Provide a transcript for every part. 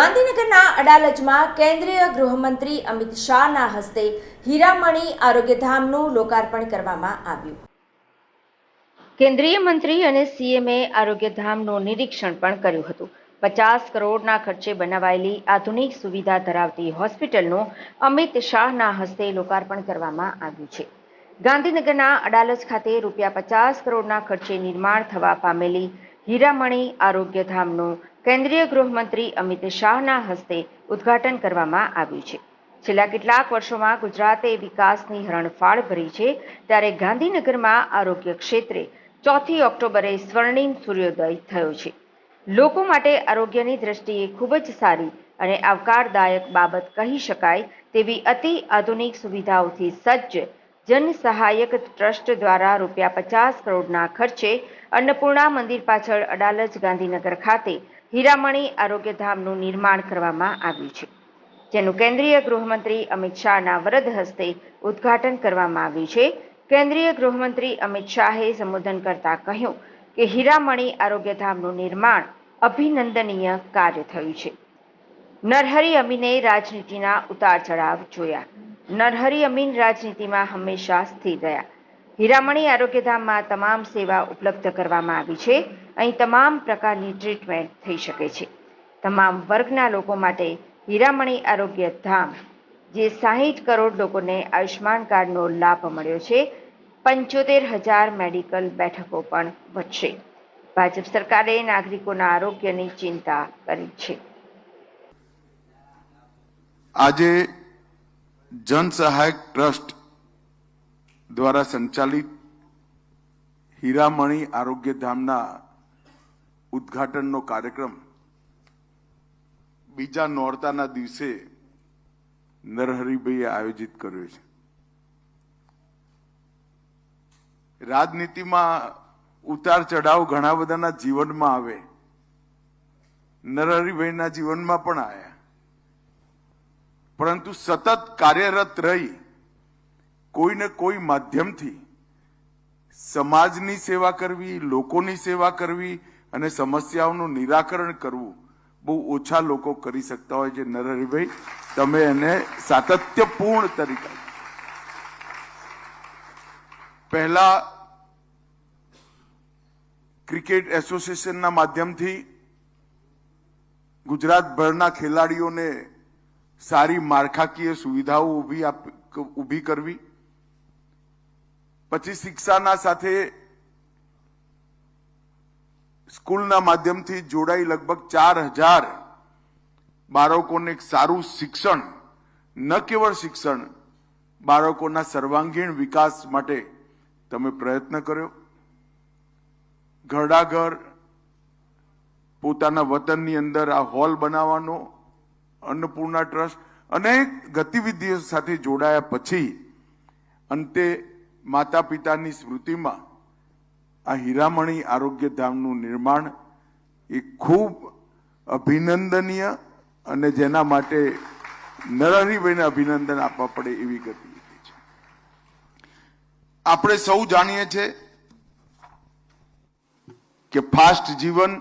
ગાંધીનગરના અડાલજમાં કેન્દ્રીય ગૃહમંત્રી અમિત શાહના હસ્તે હીરામણી આરોગ્યધામનું લોકાર્પણ કરવામાં આવ્યું. કેન્દ્રીય મંત્રી અને સીએમએ આરોગ્યધામનું નિરીક્ષણ પણ કર્યું હતું. પચાસ કરોડના ખર્ચે બનાવાયેલી આધુનિક સુવિધા ધરાવતી હોસ્પિટલનું અમિત શાહના હસ્તે લોકાર્પણ કરવામાં આવ્યું છે. ગાંધીનગરના અડાલજ ખાતે રૂપિયા પચાસ કરોડના ખર્ચે નિર્માણ થવા પામેલી હીરામણી આરોગ્યધામનું કેન્દ્રીય ગૃહમંત્રી અમિત શાહના હસ્તે ઉદ્ઘાટન કરવામાં આવ્યું છે. છેલ્લા કેટલાક વર્ષોમાં ગુજરાતે વિકાસની હરણફાળ ભરી છે, ત્યારે ગાંધીનગરમાં આરોગ્ય ક્ષેત્રે ચોથી ઓક્ટોબરે સ્વર્ણિમ સૂર્યોદય થયો છે. લોકો માટે આરોગ્યની દ્રષ્ટિએ ખૂબ જ સારી અને આવકારદાયક બાબત કહી શકાય તેવી અતિ આધુનિક સુવિધાઓથી સજ્જ જન સહાયક ટ્રસ્ટ દ્વારા રૂપિયા પચાસ કરોડના ખર્ચે અન્નપૂર્ણા મંદિર પાછળ અડાલજ ગાંધીનગર ખાતે હીરામણી આરોગ્યધામનું નિર્માણ કરવામાં આવ્યું છે, જેનું કેન્દ્રીય ગૃહમંત્રી અમિત શાહના વરદ હસ્તે ઉદ્ઘાટન કરવામાં આવ્યું છે. કેન્દ્રીય ગૃહમંત્રી અમિત શાહે સંબોધન કરતા કહ્યું કે હીરામણી આરોગ્યધામનું નિર્માણ અભિનંદનીય કાર્ય થયું છે. નરહરી અમીને રાજનીતિના ઉતાર ચઢાવ જોયા. નરહરી અમીન રાજનીતિમાં હંમેશા સ્થિર રહ્યા. હીરામણી આરોગ્યધામમાં તમામ સેવા ઉપલબ્ધ કરવામાં આવી છે. અહીં તમામ પ્રકારની ટ્રીટમેન્ટ થઈ શકે છે. તમામ વર્ગના લોકો માટે હીરામણી આરોગ્ય ધામ જે સાહીઠ કરોડ લોકોને આયુષ્માન કાર્ડનો લાભ મળ્યો છે, પંચોતેર હજાર મેડિકલ બેઠકો પણ વધશે. ભાજપ સરકારે નાગરિકોના આરોગ્યની ચિંતા કરી છે. આજે જન સહાયક ટ્રસ્ટ દ્વારા સંચાલિત હીરામણી આરોગ્યધામના ઉદઘાટનનો કાર્યક્રમ બીજા નોરતાના દિવસે નરહરિભાઈએ આયોજિત કર્યો છે. રાજનીતિમાં ઉતાર ચઢાવ ઘણા બધાના જીવનમાં આવે. નરહરિભાઈના જીવનમાં પણ આવ્યા પરંતુ સતત કાર્યરત રહી કોઈને કોઈ માધ્યમથી સમાજની સેવા કરવી, લોકોની સેવા કરવી અને સમસ્યાઓનું નિરાકરણ કરવું બહુ ઓછા લોકો કરી શકતા હોય છે. નરહરિભાઈ, તમે એને સાતત્યપૂર્ણ તરીકે પહેલા ક્રિકેટ એસોસિએશનના માધ્યમથી ગુજરાતભરના ખેલાડીઓને સારી માળખાકીય સુવિધાઓ ઊભી ઊભી કરવી. પછી શિક્ષાના સાથે સ્કૂલના માધ્યમથી જોડાઈ લગભગ ચાર હજાર બાળકોને સારું શિક્ષણ, ન કેવળ શિક્ષણ, બાળકોના સર્વાંગીણ વિકાસ માટે તમે પ્રયત્ન કર્યો. ઘરડાઘર, પોતાના વતનની અંદર આ હોલ બનાવવાનો, અન્નપૂર્ણા ટ્રસ્ટ, અનેક ગતિવિધિઓ સાથે જોડાયા પછી અંતે માતા પિતાની સ્મૃતિમાં આ હીરામણી આરોગ્યધામનું નિર્માણ એ ખૂબ અભિનંદનીય અને જેના માટે નરહરિભાઈને અભિનંદન આપવા પડે એવી ગતિ છે. આપણે સૌ જાણીએ છીએ કે ફાસ્ટ જીવન,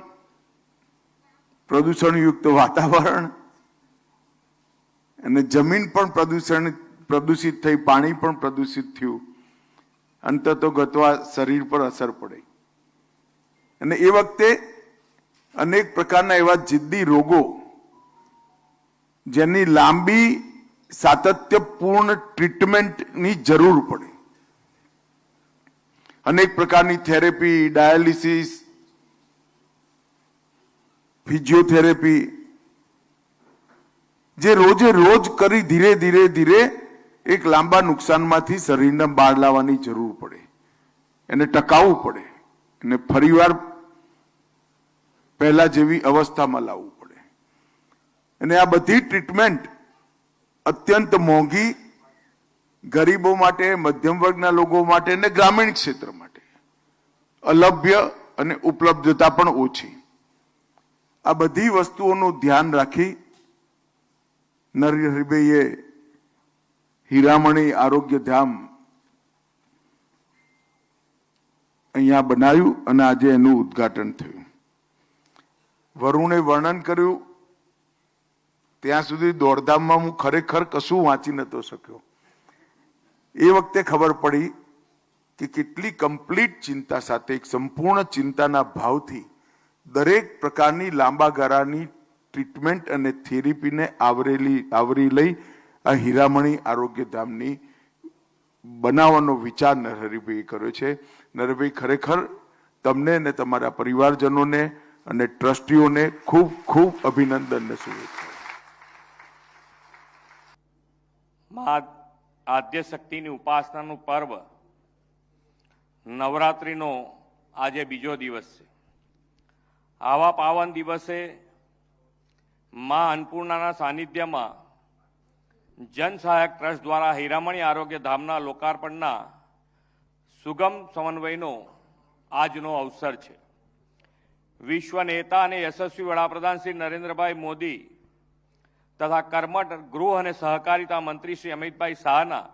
પ્રદૂષણયુક્ત વાતાવરણ અને જમીન પણ પ્રદૂષણ, પ્રદૂષિત થઈ, પાણી પણ પ્રદૂષિત થયું. અંત તો ગતવા શરીર પર અસર પડે. અને એ વખતે અનેક પ્રકારના એવા જિદ્દી રોગો જેની લાંબી સાતત્યપૂર્ણ ટ્રીટમેન્ટની જરૂર પડે. અનેક પ્રકારની થેરેપી, ડાયાલિસિસ, ફિઝિયોથેરેપી, જે રોજે રોજ કરી ધીરે ધીરે ધીરે એક લાંબા નુકસાનમાંથી શરીરને બહાર લાવવાની જરૂર પડે. એને ટકાવવું પડે. અને ફરીવાર પહેલા જેવી અવસ્થામાં લાવવું પડે. અને આ બધી ટ્રીટમેન્ટ અત્યંત મોંઘી, ગરીબો માટે, મધ્યમ વર્ગના લોકો માટે અને ગ્રામીણ ક્ષેત્ર માટે. અલભ્ય અને ઉપલબ્ધતા પણ ઓછી. આ બધી વસ્તુઓનું ધ્યાન રાખી નરહરિભાઈએ હીરામણી આરોગ્ય ધામ અહીંયા બનાવ્યું અને આજે એનું ઉદ્ઘાટન થયું. વરુણે વર્ણન કર્યું, ત્યાં સુધી દોડધામમાં હું ખરેખર કશું વાંચી નતો શક્યો. એ વખતે ખબર પડી કે કેટલી કમ્પ્લીટ ચિંતા સાથે, એક સંપૂર્ણ ચિંતાના ભાવથી દરેક પ્રકારની લાંબા ગાળાની ટ્રીટમેન્ટ અને થેરેપીને આવરેલી, આવરી લઈ આ હીરામણી આરોગ્યધામની બનાવવાનો વિચાર નરહરિભાઈએ કર્યો છે. નરહરિભાઈ ખરેખર તમને અને તમારા પરિવારજનોને અને ટ્રસ્ટીઓને ખૂબ ખૂબ અભિનંદન અને શુભેચ્છા આદ્ય શક્તિની ઉપાસનાનું પર્વ નવરાત્રિનો આજે બીજો દિવસ છે. આવા પાવન દિવસે મા અન્નપૂર્ણાના સાનિધ્યમાં જન સહાયક ટ્રસ્ટ દ્વારા હીરામણી આરોગ્ય ધામના લોકાર્પણના સુગમ સમન્વયનો આજનો અવસર છે. વિશ્વ નેતા અને યશસ્વી વડાપ્રધાન શ્રી નરેન્દ્રભાઈ મોદી તથા કર્મઠ ગૃહ અને સહકારિતા મંત્રી શ્રી અમિતભાઈ શાહના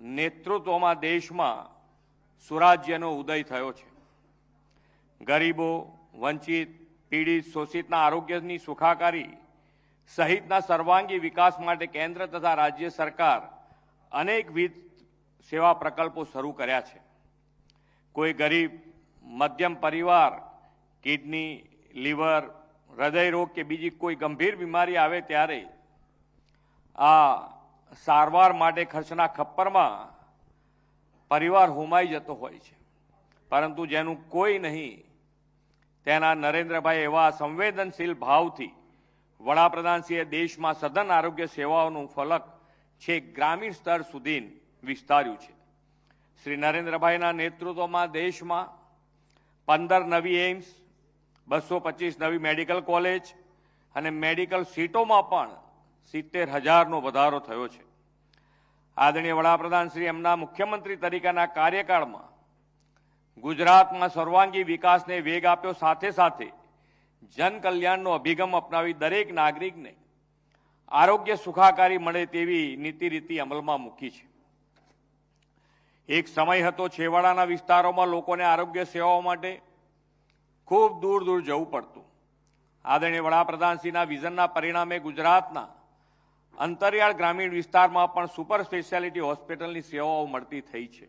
નેતૃત્વમાં દેશમાં સુરાજ્યનો ઉદય થયો છે. ગરીબો, વંચિત, પીડિત, શોષિતના આરોગ્યની સુખાકારી સહિતના સર્વાંગી વિકાસ માટે કેન્દ્ર તથા રાજ્ય સરકાર અનેકવિધ સેવા પ્રકલ્પો શરૂ કર્યા છે. કોઈ ગરીબ, મધ્યમ પરિવાર, કિડની, લીવર, હૃદય રોગ કે બીજી કોઈ ગંભીર બીમારી આવે ત્યારે આ સારવાર માટે ખર્ચના ખપ્પરમાં પરિવાર હોમાઈ જતો હોય છે. પરંતુ જેનું કોઈ નહીં, તેના નરેન્દ્રભાઈ એવા સંવેદનશીલ ભાવથી વડાપ્રધાનશ્રીએ દેશમાં સઘન આરોગ્ય સેવાઓનું ફલક છેક ગ્રામીણ સ્તર સુધી વિસ્તાર્યું છે. શ્રી નરેન્દ્રભાઈના નેતૃત્વમાં દેશમાં પંદર નવી એઇમ્સ, બસો પચીસ નવી મેડિકલ કોલેજ અને મેડિકલ સીટોમાં પણ સિત્તેર હજારનો વધારો થયો છે. આદરણીય વડાપ્રધાન શ્રી, એમના મુખ્યમંત્રી તરીકેના કાર્યકાળમાં ગુજરાતમાં સર્વાંગી વિકાસને વેગ આપ્યો સાથે સાથે જન કલ્યાણનો અભિગમ અપનાવી દરેક નાગરિકને આરોગ્ય સુખાકારી મળે તેવી નીતિ રીતિ અમલમાં મૂકી છે. એક સમય હતો છેવાડાના વિસ્તારોમાં લોકોને આરોગ્ય સેવાઓ માટે ખૂબ દૂર દૂર જવું પડતું. આદરણીય વડાપ્રધાનશ્રીના વિઝનના પરિણામે ગુજરાતના અંતરિયાળ ગ્રામીણ વિસ્તારમાં પણ સુપર સ્પેશિયાલિટી હોસ્પિટલની સેવાઓ મળતી થઈ છે.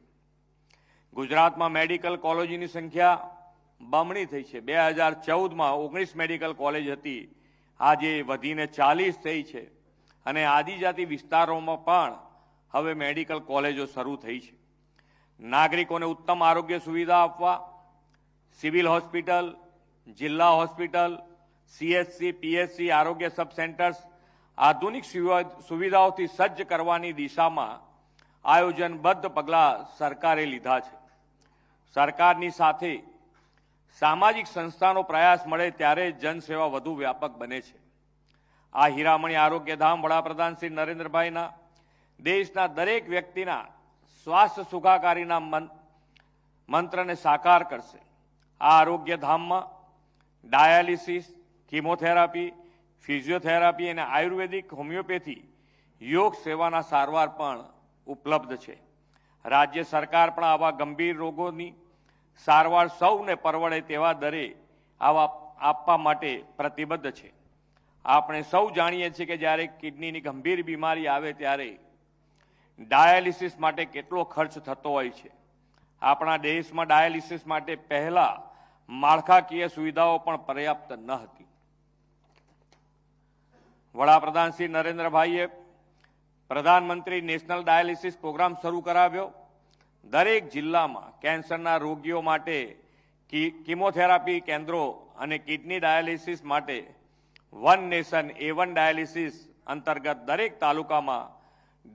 ગુજરાતમાં મેડિકલ કોલેજોની સંખ્યા બમણી થઈ છે. બે હજાર ચૌદમાં ઓગણીસ મેડિકલ કોલેજ હતી. આજે વધીને ચાલીસ થઈ છે. અને આદિજાતિ વિસ્તારોમાં પણ હવે મેડિકલ કોલેજો શરૂ થઈ છે. નાગરિકોને ઉત્તમ આરોગ્ય સુવિધા આપવા, સિવિલ હોસ્પિટલ, જિલ્લા હોસ્પિટલ સીએચસી પીએચસી આરોગ્ય સબ સેન્ટર્સ આધુનિક સુવિધા- સુવિધાઓથી સજ્જ કરવાની દિશામાં આયોજનબદ્ધ પગલાં સરકારે લીધા છે. સરકારની સાથે સામાજિક સંસ્થાનો પ્રયાસ મળે ત્યારે જનસેવા વધુ વ્યાપક બને છે. આ હીરામણી આરોગ્ય ધામ વડાપ્રધાન શ્રી નરેન્દ્રભાઈના દેશના દરેક વ્યક્તિના સ્વાસ્થ્ય સુખાકારીના મંત્રને સાકાર કરશે. આ આરોગ્ય ધામમાં ડાયાલિસિસ, કિમોથેરાપી, ફિઝિયોથેરાપી અને આયુર્વેદિક હોમિયોપેથી યોગ સેવાના સારવાર પણ ઉપલબ્ધ છે. રાજ્ય સરકાર પણ આવા ગંભીર રોગોની સારવાર સૌને પરવડે તેવા દરે આવા આપવા માટે પ્રતિબદ્ધ છે. આપણે સૌ જાણીએ છીએ કે જ્યારે કિડનીની ગંભીર બીમારી આવે ત્યારે ડાયાલિસિસ માટે કેટલો ખર્ચ થતો હોય છે. આપણા દેશમાં ડાયાલિસિસ માટે પહેલા માળખાકીય સુવિધાઓ પણ પર્યાપ્ત ન હતી. વડાપ્રધાન શ્રી નરેન્દ્રભાઈએ પ્રધાનમંત્રી નેશનલ ડાયાલિસિસ પ્રોગ્રામ શરૂ કરાવ્યો. દરેક જિલ્લામાં કેન્સરના રોગીઓ માટે કિમોથેરાપી કેન્દ્રો અને કિડની ડાયાલિસિસ માટે one nation a one dialysis અંતર્ગત દરેક તાલુકામાં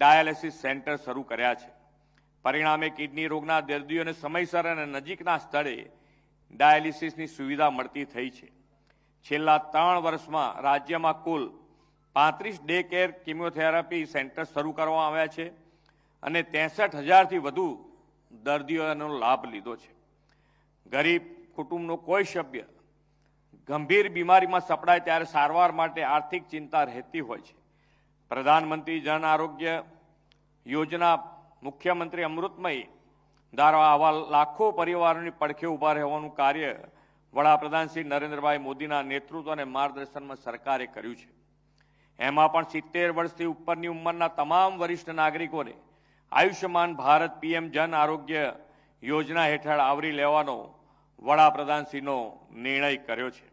ડાયાલિસિસ સેન્ટર શરૂ કર્યા છે. પરિણામે કિડની રોગના દર્દીઓને સમયસર અને નજીકના સ્થળે ડાયાલિસિસની સુવિધા મળતી થઈ છે. છેલ્લા ત્રણ વર્ષમાં રાજ્યમાં કુલ પાંત્રીસ ડે કેર કિમોથેરાપી સેન્ટર શરૂ કરવામાં આવ્યા છે અને ત્રેસઠ હજારથી વધુ દર્દીઓનો લાભ લીધો છે. ગરીબ કુટુંબનો કોઈ સભ્ય ગંભીર બીમારીમાં સપડાય ત્યારે સારવાર માટે આર્થિક ચિંતા રહેતી હોય છે. પ્રધાનમંત્રી જન આરોગ્ય યોજના મુખ્યમંત્રી અમૃતમય દ્વારા આવા લાખો પરિવારોની પડખે ઊભા રહેવાનું કાર્ય વડાપ્રધાન શ્રી નરેન્દ્રભાઈ મોદીના નેતૃત્વ અને માર્ગદર્શનમાં સરકારે કર્યું છે. એમાં પણ સિત્તેર વર્ષથી ઉપરની ઉંમરના તમામ વરિષ્ઠ નાગરિકોને આયુષ્યમાન ભારત પીએમ જન આરોગ્ય યોજના હેઠળ આવરી લેવાનો વડાપ્રધાનશ્રીનો નિર્ણય કર્યો છે.